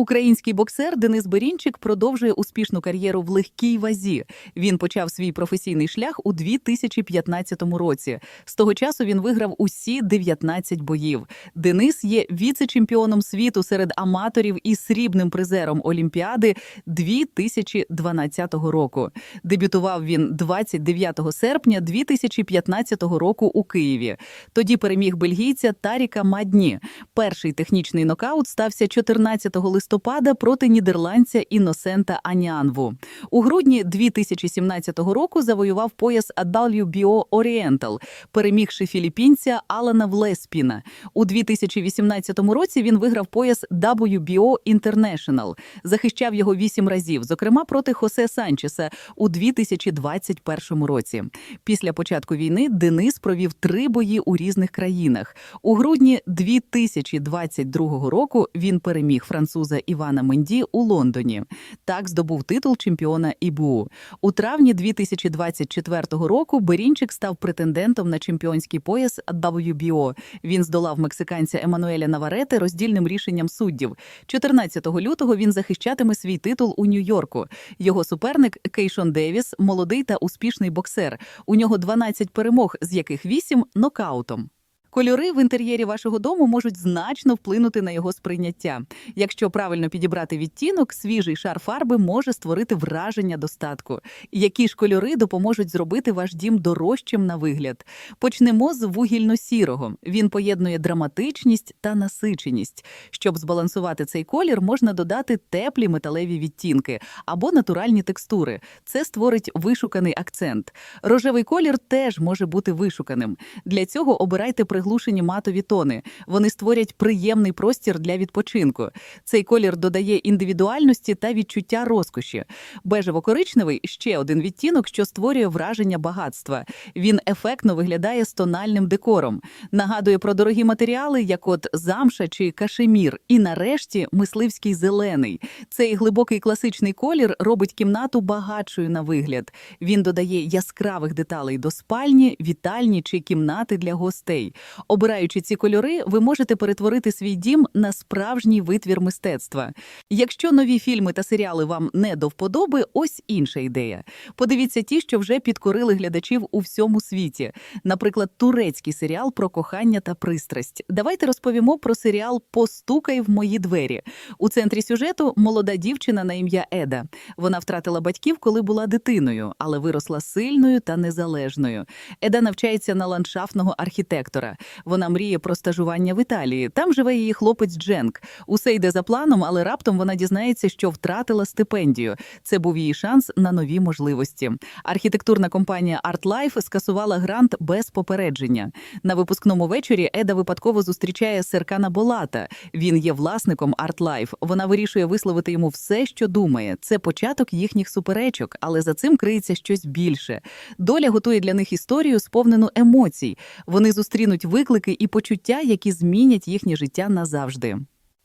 Український боксер Денис Берінчик продовжує успішну кар'єру в легкій вазі. Він почав свій професійний шлях у 2015 році. З того часу він виграв усі 19 боїв. Денис є віце-чемпіоном світу серед аматорів і срібним призером Олімпіади 2012 року. Дебютував він 29 серпня 2015 року у Києві. Тоді переміг бельгійця Таріка Мадні. Перший технічний нокаут стався 14 листопада проти нідерландця Іносента Анянву. У грудні 2017 року завоював пояс WBO Oriental, перемігши філіппінця Алана Влеспіна. У 2018 році він виграв пояс WBO International, захищав його вісім разів, зокрема проти Хосе Санчеса у 2021 році. Після початку війни Денис провів три бої у різних країнах. У грудні 2022 року він переміг француза Івана Менді у Лондоні. Так здобув титул чемпіона ІБУ. У травні 2024 року Берінчик став претендентом на чемпіонський пояс WBO. Він здолав мексиканця Еммануеля Наварети роздільним рішенням суддів. 14 лютого він захищатиме свій титул у Нью-Йорку. Його суперник Кейшон Девіс молодий та успішний боксер. У нього 12 перемог, з яких 8 – нокаутом. Кольори в інтер'єрі вашого дому можуть значно вплинути на його сприйняття. Якщо правильно підібрати відтінок, свіжий шар фарби може створити враження достатку. Які ж кольори допоможуть зробити ваш дім дорожчим на вигляд? Почнемо з вугільно-сірого. Він поєднує драматичність та насиченість. Щоб збалансувати цей колір, можна додати теплі металеві відтінки або натуральні текстури. Це створить вишуканий акцент. Рожевий колір теж може бути вишуканим. Для цього обирайте приглушені матові тони. Вони створять приємний простір для відпочинку. Цей колір додає індивідуальності та відчуття розкоші. Бежево-коричневий ще один відтінок, що створює враження багатства. Він ефектно виглядає з тональним декором, нагадує про дорогі матеріали, як от замша чи кашемір. І нарешті мисливський зелений. Цей глибокий класичний колір робить кімнату багатшою на вигляд. Він додає яскравих деталей до спальні, вітальні чи кімнати для гостей. Обираючи ці кольори, ви можете перетворити свій дім на справжній витвір мистецтва. Якщо нові фільми та серіали вам не до вподоби, ось інша ідея. Подивіться ті, що вже підкорили глядачів у всьому світі. Наприклад, турецький серіал про кохання та пристрасть. Давайте розповімо про серіал Постукай в мої двері. У центрі сюжету молода дівчина на ім'я Еда. Вона втратила батьків, коли була дитиною, але виросла сильною та незалежною. Еда навчається на ландшафтного архітектора. Вона мріє про стажування в Італії. Там живе її хлопець Дженк. Усе йде за планом, але раптом вона дізнається, що втратила стипендію. Це був її шанс на нові можливості. Архітектурна компанія ArtLife скасувала грант без попередження. На випускному вечорі Еда випадково зустрічає Серкана Болата. Він є власником ArtLife. Вона вирішує висловити йому все, що думає. Це початок їхніх суперечок, але за цим криється щось більше. Доля готує для них історію, сповнену емоцій. Вони зустрінуть виклики і почуття, які змінять їхнє життя назавжди.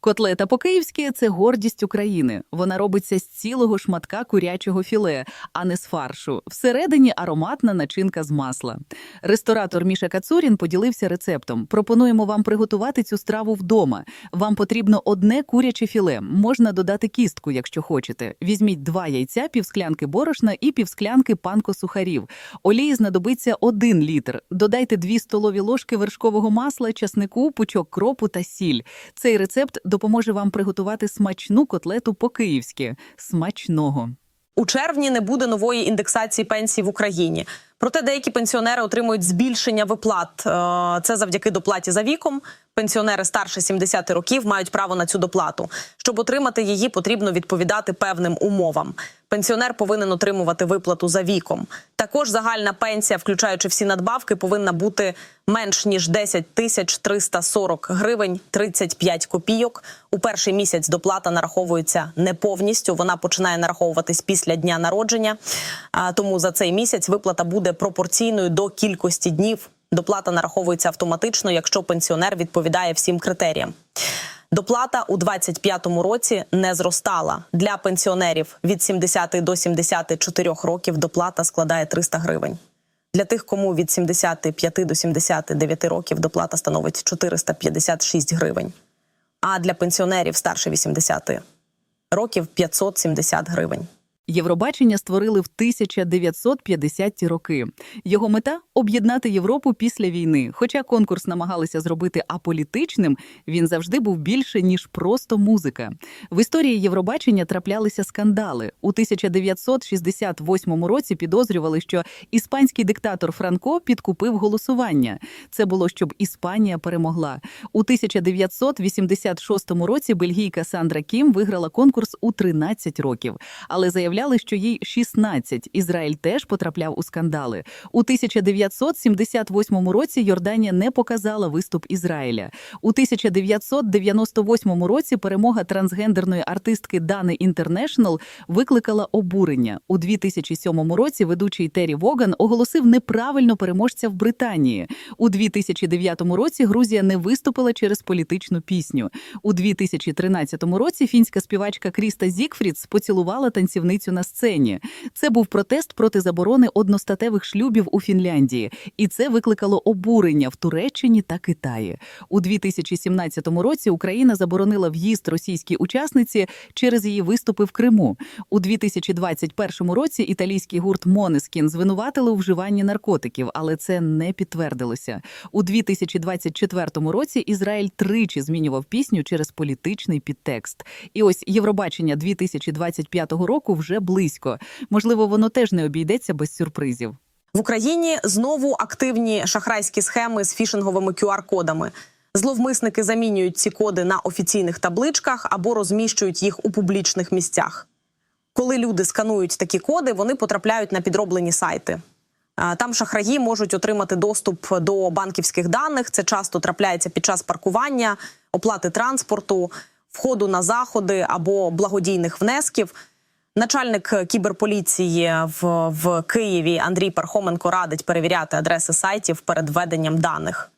Котлета по-київськи – це гордість України. Вона робиться з цілого шматка курячого філе, а не з фаршу. Всередині ароматна начинка з масла. Ресторатор Міша Кацурін поділився рецептом. Пропонуємо вам приготувати цю страву вдома. Вам потрібно одне куряче філе. Можна додати кістку, якщо хочете. Візьміть два яйця, півсклянки борошна і півсклянки панко-сухарів. Олії знадобиться один літр. Додайте дві столові ложки вершкового масла, часнику, пучок кропу та сіль. Цей рецепт допоможе вам приготувати смачну котлету по-київськи. Смачного. У червні не буде нової індексації пенсій в Україні. Проте деякі пенсіонери отримують збільшення виплат. Е, Це завдяки доплаті за віком. Пенсіонери старше 70 років мають право на цю доплату. Щоб отримати її, потрібно відповідати певним умовам. Пенсіонер повинен отримувати виплату за віком. Також загальна пенсія, включаючи всі надбавки, повинна бути менш ніж 10 тисяч 340 гривень 35 копійок. У перший місяць доплата нараховується не повністю. Вона починає нараховуватись після дня народження. Тому за цей місяць виплата буде пропорційною до кількості днів. Доплата нараховується автоматично, якщо пенсіонер відповідає всім критеріям. Доплата у 25-му році не зростала. Для пенсіонерів від 70 до 74 років доплата складає 300 гривень. Для тих, кому від 75 до 79 років доплата становить 456 гривень. А для пенсіонерів старше 80 років 570 гривень. Євробачення створили в 1950-ті роки. Його мета об'єднати Європу після війни. Хоча конкурс намагалися зробити аполітичним, він завжди був більше ніж просто музика. В історії Євробачення траплялися скандали. У 1968 році підозрювали, що іспанський диктатор Франко підкупив голосування. Це було щоб Іспанія перемогла. У 1986 році бельгійка Сандра Кім виграла конкурс у 13 років, але заявляли, що їй 16. Ізраїль теж потрапляв у скандали. У 1978 році Йорданія не показала виступ Ізраїля. У 1998 році перемога трансгендерної артистки Дани Інтернешнл викликала обурення. У 2007 році ведучий Террі Воган оголосив неправильно переможця в Британії. У 2009 році Грузія не виступила через політичну пісню. У 2013 році фінська співачка Кріста Зікфрідс поцілувала танцівницю на сцені. Це був протест проти заборони одностатевих шлюбів у Фінляндії, і це викликало обурення в Туреччині та Китаї. У 2017 році Україна заборонила в'їзд російській учасниці через її виступи в Криму. У 2021 році італійський гурт Монескін звинуватили у вживанні наркотиків, але це не підтвердилося. У 2024 році Ізраїль тричі змінював пісню через політичний підтекст. І ось Євробачення 2025 року вже близько. Можливо, воно теж не обійдеться без сюрпризів. В Україні знову активні шахрайські схеми з фішинговими QR-кодами. Зловмисники замінюють ці коди на офіційних табличках або розміщують їх у публічних місцях. Коли люди сканують такі коди, вони потрапляють на підроблені сайти. Там шахраї можуть отримати доступ до банківських даних. Це часто трапляється під час паркування, оплати транспорту, входу на заходи або благодійних внесків. Начальник кіберполіції в, в Києві Андрій Пархоменко радить перевіряти адреси сайтів перед введенням даних.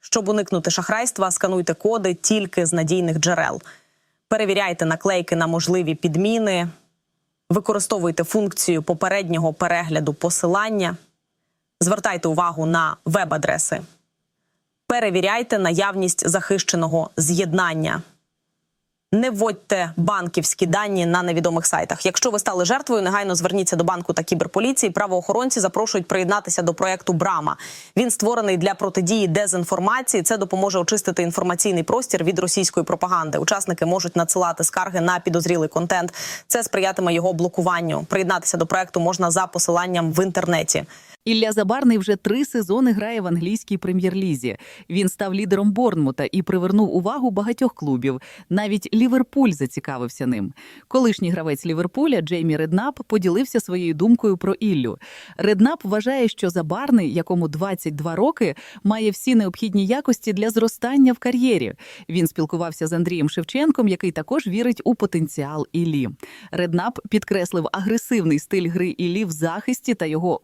Щоб уникнути шахрайства, скануйте коди тільки з надійних джерел. Перевіряйте наклейки на можливі підміни, використовуйте функцію попереднього перегляду посилання, звертайте увагу на веб-адреси, перевіряйте наявність захищеного з'єднання. Не вводьте банківські дані на невідомих сайтах. Якщо ви стали жертвою, негайно зверніться до банку та кіберполіції. Правоохоронці запрошують приєднатися до проекту Брама. Він створений для протидії дезінформації. Це допоможе очистити інформаційний простір від російської пропаганди. Учасники можуть надсилати скарги на підозрілий контент. Це сприятиме його блокуванню. Приєднатися до проекту можна за посиланням в інтернеті. Ілля Забарний вже три сезони грає в англійській прем'єр-лізі. Він став лідером Борнмута і привернув увагу багатьох клубів. Навіть Ліверпуль зацікавився ним. Колишній гравець Ліверпуля Джеймі Реднап поділився своєю думкою про Іллю. Реднап вважає, що Забарний, якому 22 роки, має всі необхідні якості для зростання в кар'єрі. Він спілкувався з Андрієм Шевченком, який також вірить у потенціал Іллі. Реднап підкреслив агресивний стиль гри Іллі в захисті та його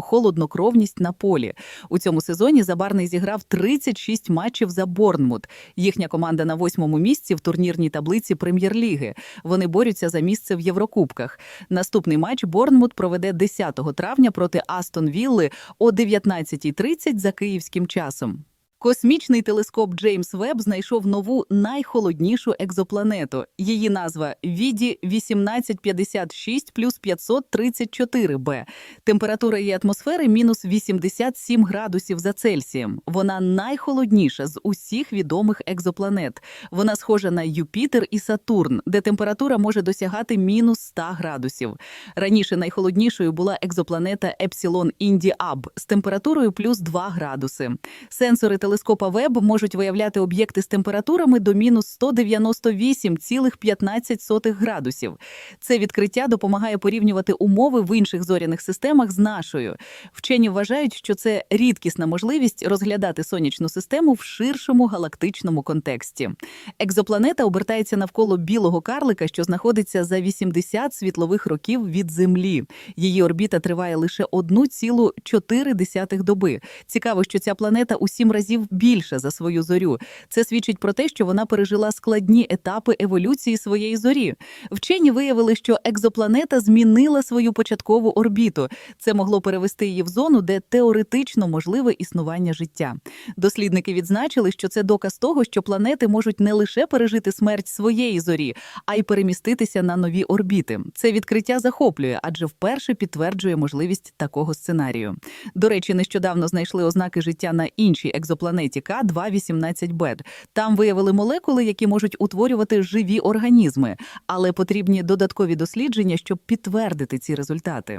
холоднокровність на полі. У цьому сезоні Забарний зіграв 36 матчів за Борнмут. Їхня команда на восьмому місці в турнірній таблиці прем'єр-ліги. Вони борються за місце в Єврокубках. Наступний матч Борнмут проведе 10 травня проти Астон Вілли о 19.30 за київським часом. Космічний телескоп Джеймс Веб знайшов нову найхолоднішу екзопланету. Її назва Віді 1856 плюс 534 Б. Температура її атмосфери мінус 87 градусів за Цельсієм. Вона найхолодніша з усіх відомих екзопланет. Вона схожа на Юпітер і Сатурн, де температура може досягати мінус 100 градусів. Раніше найхолоднішою була екзопланета Епсилон Індіаб з температурою плюс 2 градуси. Сенсори телескопа Веб можуть виявляти об'єкти з температурами до мінус 198,15 градусів. Це відкриття допомагає порівнювати умови в інших зоряних системах з нашою. Вчені вважають, що це рідкісна можливість розглядати сонячну систему в ширшому галактичному контексті. Екзопланета обертається навколо білого карлика, що знаходиться за 80 світлових років від Землі. Її орбіта триває лише 1,4 доби. Цікаво, що ця планета у сім разів разів більша за свою зорю. Це свідчить про те, що вона пережила складні етапи еволюції своєї зорі. Вчені виявили, що екзопланета змінила свою початкову орбіту. Це могло перевести її в зону, де теоретично можливе існування життя. Дослідники відзначили, що це доказ того, що планети можуть не лише пережити смерть своєї зорі, а й переміститися на нові орбіти. Це відкриття захоплює, адже вперше підтверджує можливість такого сценарію. До речі, нещодавно знайшли ознаки життя на іншій екзопланеті К-218b. Там виявили молекули, які можуть утворювати живі організми, але потрібні додаткові дослідження, щоб підтвердити ці результати.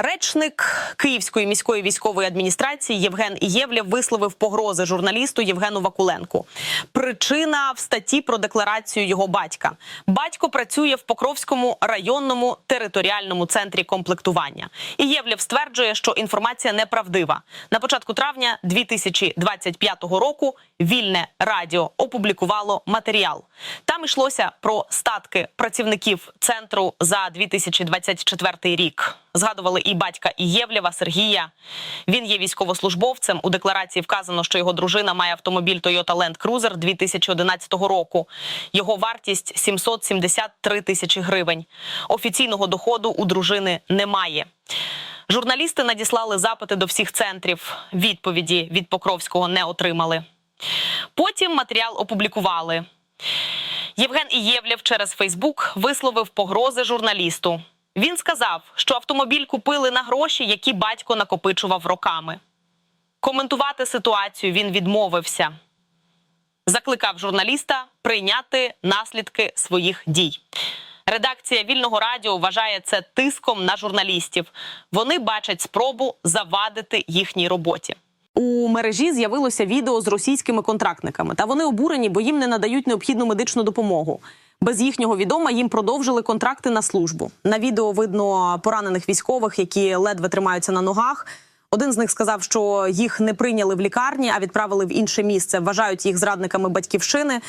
Речник Київської міської військової адміністрації Євген Ієвлєв висловив погрози журналісту Євгену Вакуленку. Причина в статті про декларацію його батька. Батько працює в Покровському районному територіальному центрі комплектування. Ієвлєв стверджує, що інформація неправдива. На початку травня 2025 року вільне радіо опублікувало матеріал. Там йшлося про статки працівників центру за 2024 рік. Згадували і батька Ієвлєва Сергія. Він є військовослужбовцем. У декларації вказано, що його дружина має автомобіль Toyota Land Cruiser 2011 року. Його вартість 773 тисячі гривень. Офіційного доходу у дружини немає. Журналісти надіслали запити до всіх центрів. Відповіді від Покровського не отримали. Потім матеріал опублікували. Євген Ієвлєв через Фейсбук висловив погрози журналісту. Він сказав, що автомобіль купили на гроші, які батько накопичував роками. Коментувати ситуацію він відмовився. Закликав журналіста прийняти наслідки своїх дій. Редакція вільного радіо вважає це тиском на журналістів. Вони бачать спробу завадити їхній роботі. У мережі з'явилося відео з російськими контрактниками, та вони обурені, бо їм не надають необхідну медичну допомогу. Без їхнього відома їм продовжили контракти на службу. На відео видно поранених військових, які ледве тримаються на ногах. Один з них сказав, що їх не прийняли в лікарні, а відправили в інше місце. Вважають їх зрадниками батьківщини.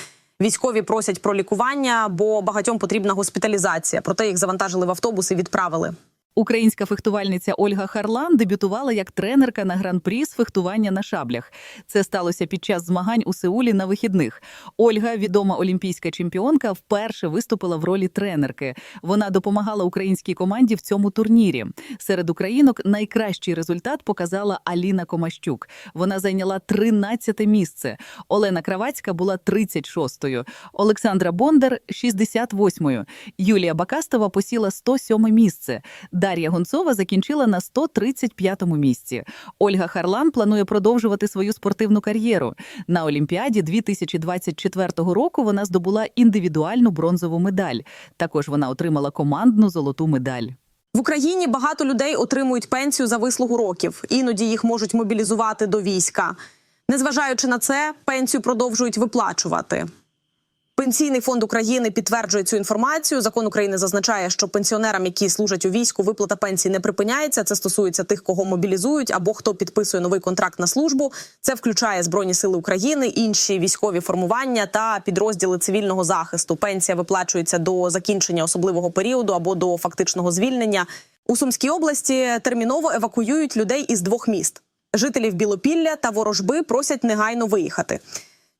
Військові просять про лікування, бо багатьом потрібна госпіталізація. Проте їх завантажили в автобус і відправили. Українська фехтувальниця Ольга Харлан дебютувала як тренерка на гран-прі з фехтування на шаблях. Це сталося під час змагань у Сеулі на вихідних. Ольга, відома олімпійська чемпіонка, вперше виступила в ролі тренерки. Вона допомагала українській команді в цьому турнірі. Серед українок найкращий результат показала Аліна Комащук. Вона зайняла 13 місце. Олена Кравацька була 36-ю, Олександра Бондар 68-ю. Юлія Бакастова посіла 107 місце. Дар'я Гонцова закінчила на 135-му місці. Ольга Харлан планує продовжувати свою спортивну кар'єру. На Олімпіаді 2024 року вона здобула індивідуальну бронзову медаль. Також вона отримала командну золоту медаль. В Україні багато людей отримують пенсію за вислугу років. Іноді їх можуть мобілізувати до війська. Незважаючи на це, пенсію продовжують виплачувати. Пенсійний фонд України підтверджує цю інформацію. Закон України зазначає, що пенсіонерам, які служать у війську, виплата пенсії не припиняється. Це стосується тих, кого мобілізують або хто підписує новий контракт на службу. Це включає Збройні Сили України, інші військові формування та підрозділи цивільного захисту. Пенсія виплачується до закінчення особливого періоду або до фактичного звільнення. У Сумській області терміново евакуюють людей із двох міст. Жителів Білопілля та Ворожби просять негайно виїхати.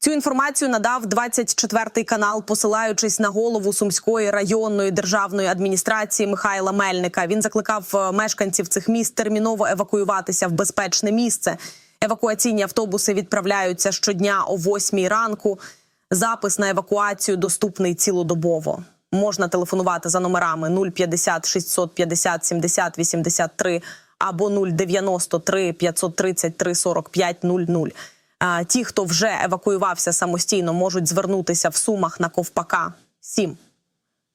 Цю інформацію надав 24 канал, посилаючись на голову Сумської районної державної адміністрації Михайла Мельника. Він закликав е, мешканців цих міст терміново евакуюватися в безпечне місце. Евакуаційні автобуси відправляються щодня о 8 ранку. Запис на евакуацію доступний цілодобово. Можна телефонувати за номерами 050 650 70 83 або 093 533 45 00. Ті, хто вже евакуювався самостійно, можуть звернутися в сумах на ковпака 7.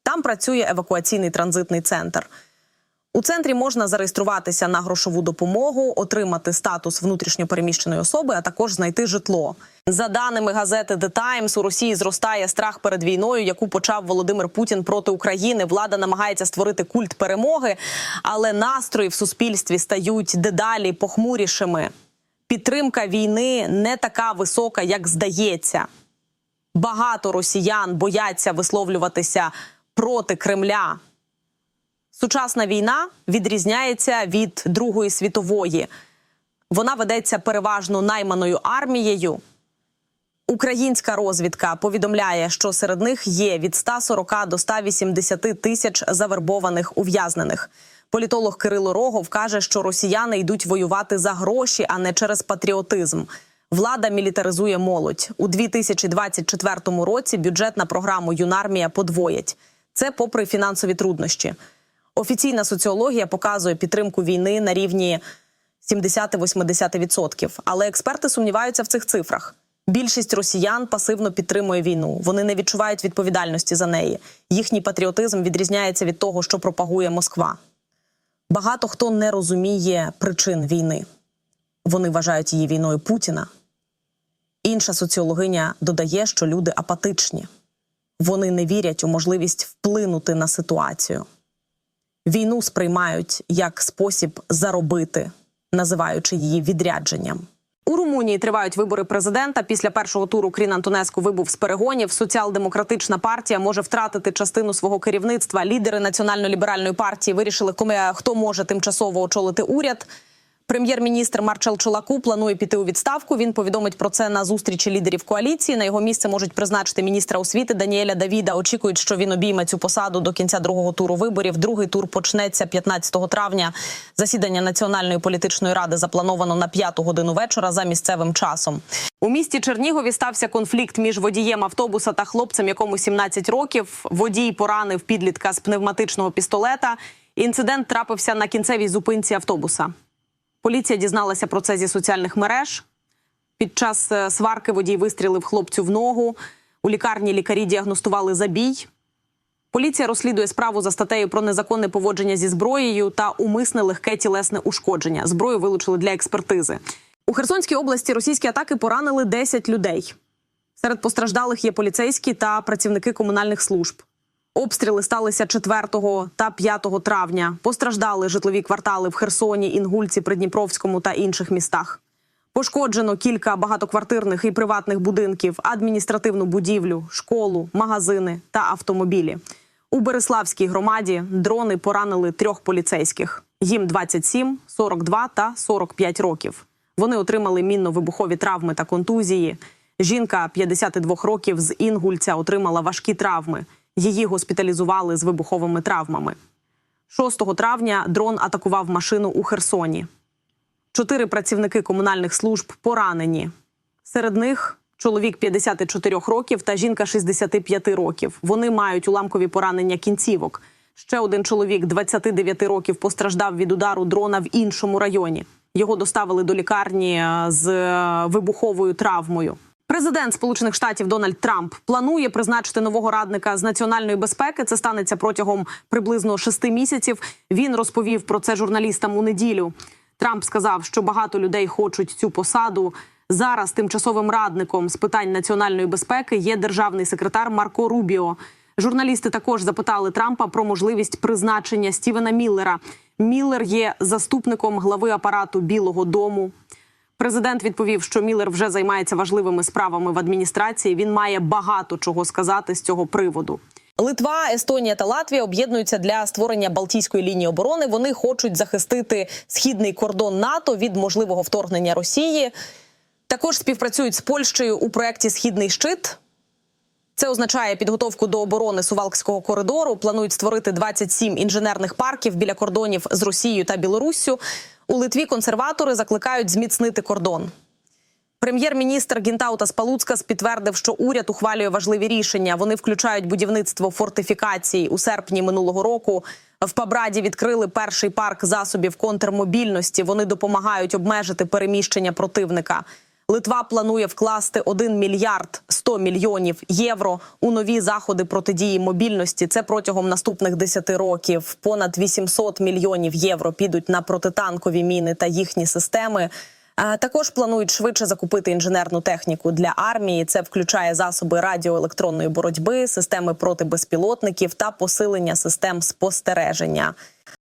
Там працює евакуаційний транзитний центр. У центрі можна зареєструватися на грошову допомогу, отримати статус внутрішньопереміщеної особи, а також знайти житло. За даними газети The Times, у Росії зростає страх перед війною, яку почав Володимир Путін проти України. Влада намагається створити культ перемоги, але настрої в суспільстві стають дедалі похмурішими. Підтримка війни не така висока, як здається. Багато росіян бояться висловлюватися проти Кремля. Сучасна війна відрізняється від Другої світової. Вона ведеться переважно найманою армією, Українська розвідка повідомляє, що серед них є від 140 до 180 тисяч завербованих ув'язнених. Політолог Кирило Рогов каже, що росіяни йдуть воювати за гроші, а не через патріотизм. Влада мілітаризує молодь у 2024 році. Бюджет на програму Юнармія подвоять. Це попри фінансові труднощі. Офіційна соціологія показує підтримку війни на рівні 70-80%. Але експерти сумніваються в цих цифрах. Більшість росіян пасивно підтримує війну. Вони не відчувають відповідальності за неї. Їхній патріотизм відрізняється від того, що пропагує Москва. Багато хто не розуміє причин війни. Вони вважають її війною Путіна. Інша соціологиня додає, що люди апатичні. Вони не вірять у можливість вплинути на ситуацію. Війну сприймають як спосіб заробити, називаючи її відрядженням. У Румунії тривають вибори президента. Після першого туру Крін Антонеску вибув з перегонів. Соціал-демократична партія може втратити частину свого керівництва. Лідери національно-ліберальної партії вирішили, хто може тимчасово очолити уряд. Прем'єр-міністр Марчел Чолаку планує піти у відставку. Він повідомить про це на зустрічі лідерів коаліції. На його місце можуть призначити міністра освіти Даніеля Давіда. Очікують, що він обійме цю посаду до кінця другого туру виборів. Другий тур почнеться 15 травня. Засідання національної політичної ради заплановано на п'яту годину вечора за місцевим часом. У місті Чернігові стався конфлікт між водієм автобуса та хлопцем, якому 17 років. Водій поранив підлітка з пневматичного пістолета. Інцидент трапився на кінцевій зупинці автобуса. Поліція дізналася про це зі соціальних мереж. Під час е, сварки водій вистрілив хлопцю в ногу. У лікарні лікарі діагностували забій. Поліція розслідує справу за статтею про незаконне поводження зі зброєю та умисне легке тілесне ушкодження. Зброю вилучили для експертизи. У Херсонській області російські атаки поранили 10 людей. Серед постраждалих є поліцейські та працівники комунальних служб. Обстріли сталися 4 та 5 травня. Постраждали житлові квартали в Херсоні, Інгульці, Придніпровському та інших містах. Пошкоджено кілька багатоквартирних і приватних будинків, адміністративну будівлю, школу, магазини та автомобілі. У Береславській громаді дрони поранили трьох поліцейських. Їм 27, 42 та 45 років. Вони отримали мінно-вибухові травми та контузії. Жінка 52 років з Інгульця отримала важкі травми. Її госпіталізували з вибуховими травмами. 6 травня дрон атакував машину у Херсоні. Чотири працівники комунальних служб поранені. Серед них чоловік 54 років та жінка 65 років. Вони мають уламкові поранення кінцівок. Ще один чоловік 29 років постраждав від удару дрона в іншому районі. Його доставили до лікарні е, з е, вибуховою травмою. Президент Сполучених Штатів Дональд Трамп планує призначити нового радника з національної безпеки. Це станеться протягом приблизно шести місяців. Він розповів про це журналістам у неділю. Трамп сказав, що багато людей хочуть цю посаду. Зараз тимчасовим радником з питань національної безпеки є державний секретар Марко Рубіо. Журналісти також запитали Трампа про можливість призначення Стівена Міллера. Міллер є заступником глави апарату Білого Дому. Президент відповів, що Міллер вже займається важливими справами в адміністрації. Він має багато чого сказати з цього приводу. Литва, Естонія та Латвія об'єднуються для створення Балтійської лінії оборони. Вони хочуть захистити східний кордон НАТО від можливого вторгнення Росії. Також співпрацюють з Польщею у проєкті Східний щит. Це означає підготовку до оборони Сувалкського коридору. Планують створити 27 інженерних парків біля кордонів з Росією та Білоруссю. У Литві консерватори закликають зміцнити кордон. Прем'єр-міністр Гінтаутас Палуцкас підтвердив, що уряд ухвалює важливі рішення. Вони включають будівництво фортифікацій у серпні минулого року. В Пабраді відкрили перший парк засобів контрмобільності. Вони допомагають обмежити переміщення противника. Литва планує вкласти 1 мільярд 100 мільйонів євро у нові заходи протидії мобільності. Це протягом наступних 10 років. Понад 800 мільйонів євро підуть на протитанкові міни та їхні системи. Також планують швидше закупити інженерну техніку для армії. Це включає засоби радіоелектронної боротьби, системи проти безпілотників та посилення систем спостереження.